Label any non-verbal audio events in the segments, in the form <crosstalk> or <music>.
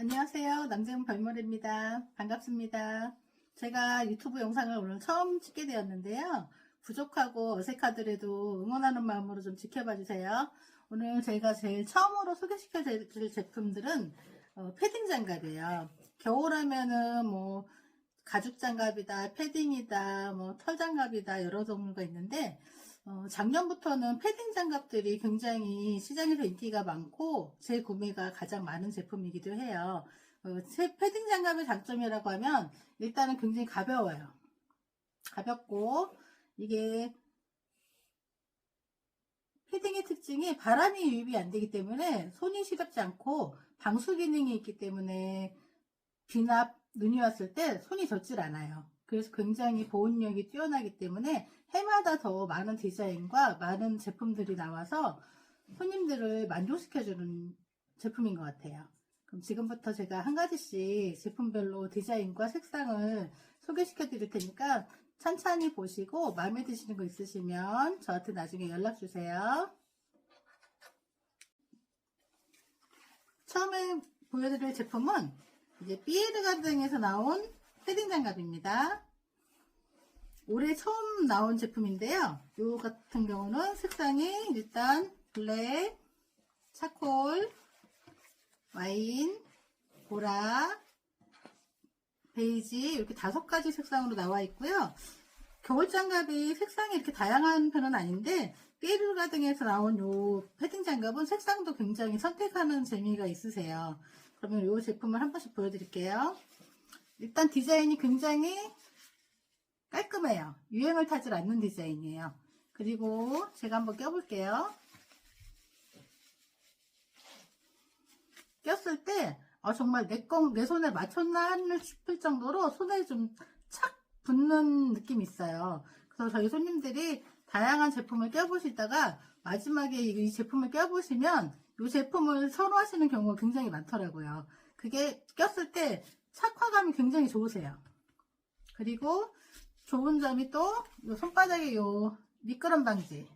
안녕하세요. 남재훈 별머리입니다. 반갑습니다. 제가 유튜브 영상을 오늘 처음 찍게 되었는데요. 부족하고 어색하더라도 응원하는 마음으로 좀 지켜봐 주세요. 오늘 제가 제일 처음으로 소개시켜 드릴 제품들은 어, 패딩 장갑이에요. 겨울하면은 뭐 가죽 장갑이다, 패딩이다, 뭐 털 장갑이다 여러 종류가 있는데 어, 작년부터는 패딩 장갑들이 굉장히 시장에서 인기가 많고 재구매가 가장 많은 제품이기도 해요. 어, 새 패딩 장갑의 장점이라고 하면 일단은 굉장히 가벼워요. 가볍고 이게 패딩의 특징이 바람이 유입이 안 되기 때문에 손이 시렵지 않고 방수 기능이 있기 때문에 비나 눈이 왔을 때 손이 젖질 않아요. 그래서 굉장히 보온력이 뛰어나기 때문에 해마다 더 많은 디자인과 많은 제품들이 나와서 손님들을 만족시켜주는 제품인 것 같아요. 그럼 지금부터 제가 한 가지씩 제품별로 디자인과 색상을 소개시켜 드릴 테니까 천천히 보시고 마음에 드시는 거 있으시면 저한테 나중에 연락 주세요. 처음에 보여드릴 제품은 이제 삐에르 가등에서 나온 패딩 장갑입니다. 올해 처음 나온 제품인데요. 요 같은 경우는 색상이 일단 블랙, 차콜, 와인, 보라, 베이지 이렇게 다섯 가지 색상으로 나와 있고요. 겨울 장갑이 색상이 이렇게 다양한 편은 아닌데 삐에르가 등에서 나온 요 패딩 장갑은 색상도 굉장히 선택하는 재미가 있으세요. 그러면 요 제품을 한 번씩 보여드릴게요. 일단 디자인이 굉장히 깔끔해요. 유행을 타질 않는 디자인이에요. 그리고 제가 한번 껴볼게요. 꼈을 때 아, 정말 내, 건, 내 손에 맞췄나 싶을 정도로 손에 좀 착 붙는 느낌이 있어요. 그래서 저희 손님들이 다양한 제품을 껴보시다가 마지막에 이, 이 제품을 껴보시면 이 제품을 선호하시는 경우가 굉장히 많더라고요. 그게 꼈을 때 착화감이 굉장히 좋으세요. 그리고 좋은 점이 또 요 손바닥에 요 미끄럼 방지.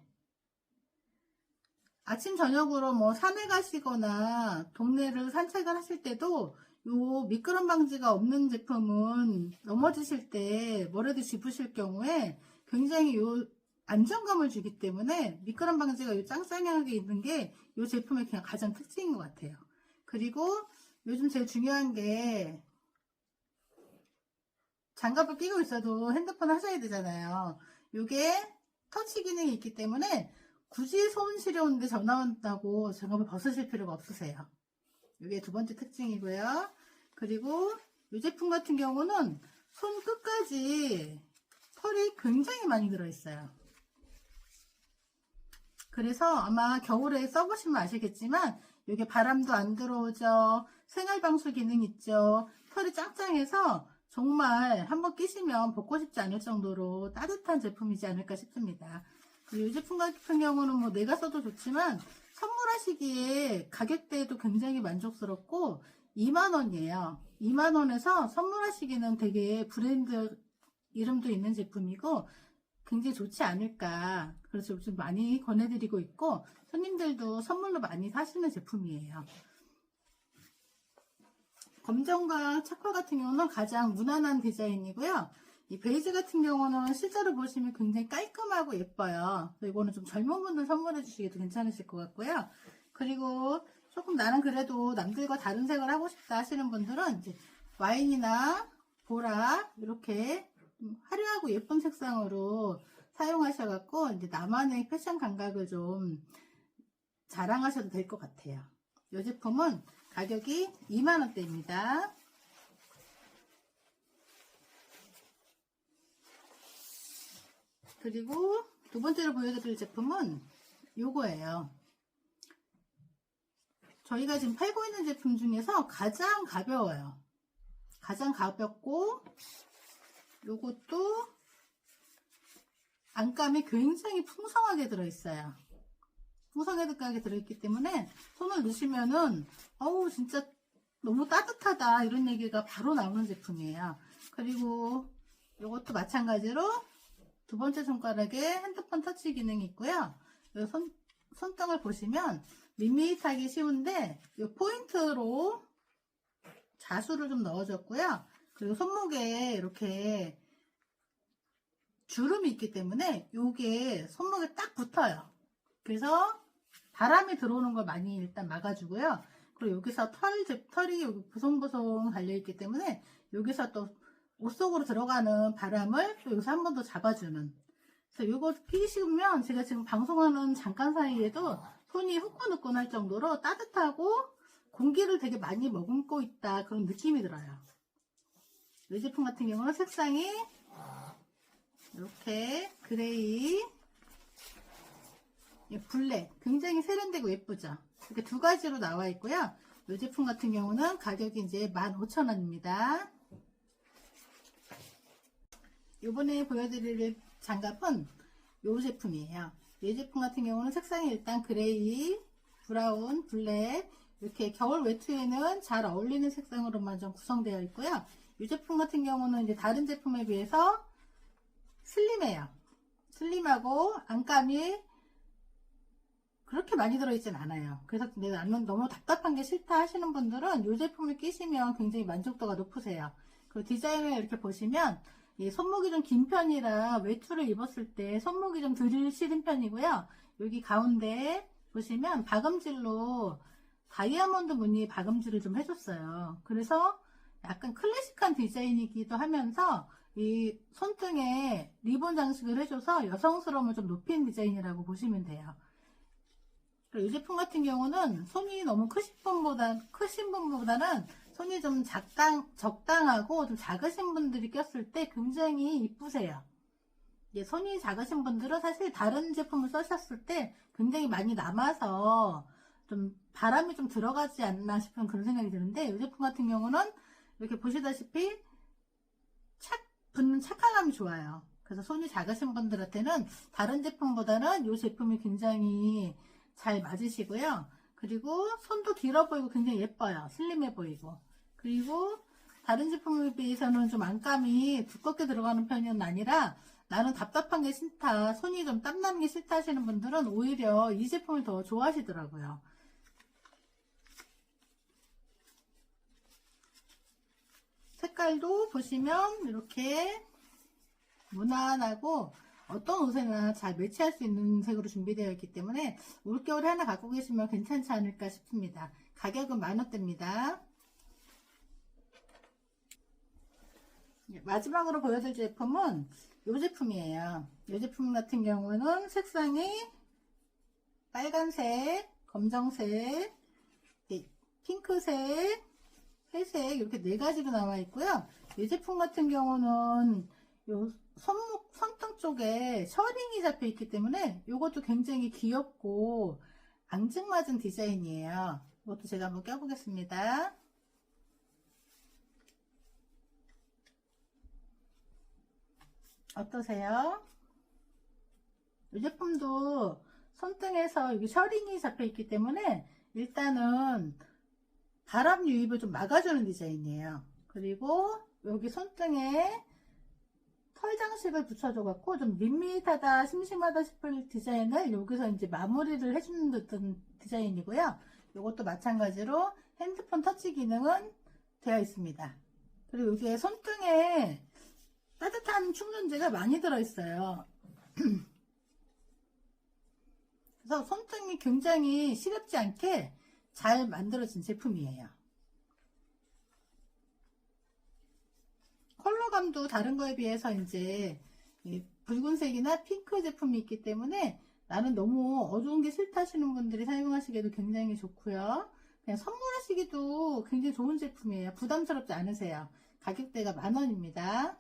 아침 저녁으로 뭐 산에 가시거나 동네를 산책을 하실 때도 요 미끄럼 방지가 없는 제품은 넘어지실 때 뭐라도 짚으실 경우에 굉장히 요 안정감을 주기 때문에 미끄럼 방지가 요 짱짱하게 있는 게 요 제품의 그냥 가장 특징인 것 같아요. 그리고 요즘 제일 중요한 게 장갑을 끼고 있어도 핸드폰 하셔야 되잖아요. 요게 터치 기능이 있기 때문에 굳이 손 시려운데 전화 온다고 장갑을 벗으실 필요가 없으세요. 이게 두 번째 특징이고요. 그리고 이 제품 같은 경우는 손 끝까지 털이 굉장히 많이 들어있어요. 그래서 아마 겨울에 써보시면 아시겠지만 이게 바람도 안 들어오죠. 생활방수 기능 있죠. 털이 짱짱해서 정말 한번 끼시면 벗고 싶지 않을 정도로 따뜻한 제품이지 않을까 싶습니다. 이 제품 같은 경우는 뭐 내가 써도 좋지만 선물하시기에 가격대도 굉장히 만족스럽고 2만원이에요. 2만원에서 선물하시기는 되게 브랜드 이름도 있는 제품이고 굉장히 좋지 않을까. 그래서 좀 많이 권해드리고 있고 손님들도 선물로 많이 사시는 제품이에요. 검정과 착화 같은 경우는 가장 무난한 디자인이고요. 이 베이지 같은 경우는 실제로 보시면 굉장히 깔끔하고 예뻐요. 이거는 좀 젊은 분들 선물해 주시기도 괜찮으실 것 같고요. 그리고 조금 나는 그래도 남들과 다른 색을 하고 싶다 하시는 분들은 이제 와인이나 보라 이렇게 좀 화려하고 예쁜 색상으로 사용하셔갖고 이제 나만의 패션 감각을 좀 자랑하셔도 될 것 같아요. 이 제품은 가격이 2만원대입니다. 그리고 두 번째로 보여드릴 제품은 요거예요. 저희가 지금 팔고 있는 제품 중에서 가장 가벼워요. 가장 가볍고 요것도 안감이 굉장히 풍성하게 들어있어요. 풍성하게 들어있기 때문에 손을 넣으시면은 어우 진짜 너무 따뜻하다 이런 얘기가 바로 나오는 제품이에요. 그리고 이것도 마찬가지로 두 번째 손가락에 핸드폰 터치 기능이 있고요. 이 손, 손등을 보시면 밋밋하기 쉬운데 이 포인트로 자수를 좀 넣어줬고요. 그리고 손목에 이렇게 주름이 있기 때문에 이게 손목에 딱 붙어요. 그래서 바람이 들어오는 걸 많이 일단 막아주고요. 그리고 여기서 털, 털이 여기 보송보송 달려있기 때문에 여기서 또 옷 속으로 들어가는 바람을 또 여기서 한 번 더 잡아주는. 그래서 이거 끼시면 제가 지금 방송하는 잠깐 사이에도 손이 후끈후끈 할 정도로 따뜻하고 공기를 되게 많이 머금고 있다 그런 느낌이 들어요. 이 제품 같은 경우는 색상이 이렇게 그레이 예, 블랙. 굉장히 세련되고 예쁘죠? 이렇게 두 가지로 나와 있고요. 이 제품 같은 경우는 가격이 이제 15,000원입니다. 이번에 보여드릴 장갑은 이 제품이에요. 이 제품 같은 경우는 색상이 일단 그레이 브라운 블랙. 이렇게 겨울 외투에는 잘 어울리는 색상으로만 좀 구성되어 있고요. 이 제품 같은 경우는 이제 다른 제품에 비해서 슬림해요. 슬림하고 안감이 그렇게 많이 들어있진 않아요. 그래서 근데 나는 너무 답답한 게 싫다 하시는 분들은 이 제품을 끼시면 굉장히 만족도가 높으세요. 그리고 디자인을 이렇게 보시면 이 손목이 좀 긴 편이라 외투를 입었을 때 손목이 좀 덜 시린 편이고요. 여기 가운데 보시면 박음질로 다이아몬드 무늬 박음질을 좀 해줬어요. 그래서 약간 클래식한 디자인이기도 하면서 이 손등에 리본 장식을 해줘서 여성스러움을 좀 높인 디자인이라고 보시면 돼요. 이 제품 같은 경우는 손이 너무 크신 분보다 크신 분보다는 손이 좀 작당 적당하고 좀 작으신 분들이 꼈을 때 굉장히 이쁘세요. 예, 손이 작으신 분들은 사실 다른 제품을 쓰셨을 때 굉장히 많이 남아서 좀 바람이 좀 들어가지 않나 싶은 그런 생각이 드는데 이 제품 같은 경우는 이렇게 보시다시피 착 붙는 착화감이 좋아요. 그래서 손이 작으신 분들한테는 다른 제품보다는 이 제품이 굉장히 잘 맞으시고요. 그리고 손도 길어 보이고 굉장히 예뻐요. 슬림해 보이고. 그리고 다른 제품에 비해서는 좀 안감이 두껍게 들어가는 편은 아니라 나는 답답한 게 싫다, 손이 좀 땀나는 게 싫다 하시는 분들은 오히려 이 제품을 더 좋아하시더라고요. 색깔도 보시면 이렇게 무난하고 어떤 옷에나 잘 매치할 수 있는 색으로 준비되어 있기 때문에 올겨울에 하나 갖고 계시면 괜찮지 않을까 싶습니다. 가격은 만원대입니다. 예, 마지막으로 보여드릴 제품은 이 제품이에요. 이 제품 같은 경우는 색상이 빨간색, 검정색, 예, 핑크색, 회색 이렇게 네 가지로 나와 있고요. 이 제품 같은 경우는 요 손목, 손등 쪽에 셔링이 잡혀 있기 때문에 이것도 굉장히 귀엽고 앙증맞은 디자인이에요. 이것도 제가 한번 껴보겠습니다. 어떠세요? 이 제품도 손등에서 여기 셔링이 잡혀 있기 때문에 일단은 바람 유입을 좀 막아주는 디자인이에요. 그리고 여기 손등에 털 장식을 붙여줘 갖고 좀 밋밋하다 심심하다 싶을 디자인을 여기서 이제 마무리를 해주는 듯한 디자인이고요. 이것도 마찬가지로 핸드폰 터치 기능은 되어 있습니다. 그리고 여기에 손등에 따뜻한 충전재가 많이 들어있어요. <clears throat> 그래서 손등이 굉장히 시렵지 않게 잘 만들어진 제품이에요. 컬러감도 다른 거에 비해서 이제 붉은색이나 핑크 제품이 있기 때문에 나는 너무 어두운 게 싫다 하시는 분들이 사용하시기에도 굉장히 좋고요. 그냥 선물하시기도 굉장히 좋은 제품이에요. 부담스럽지 않으세요. 가격대가 만 원입니다.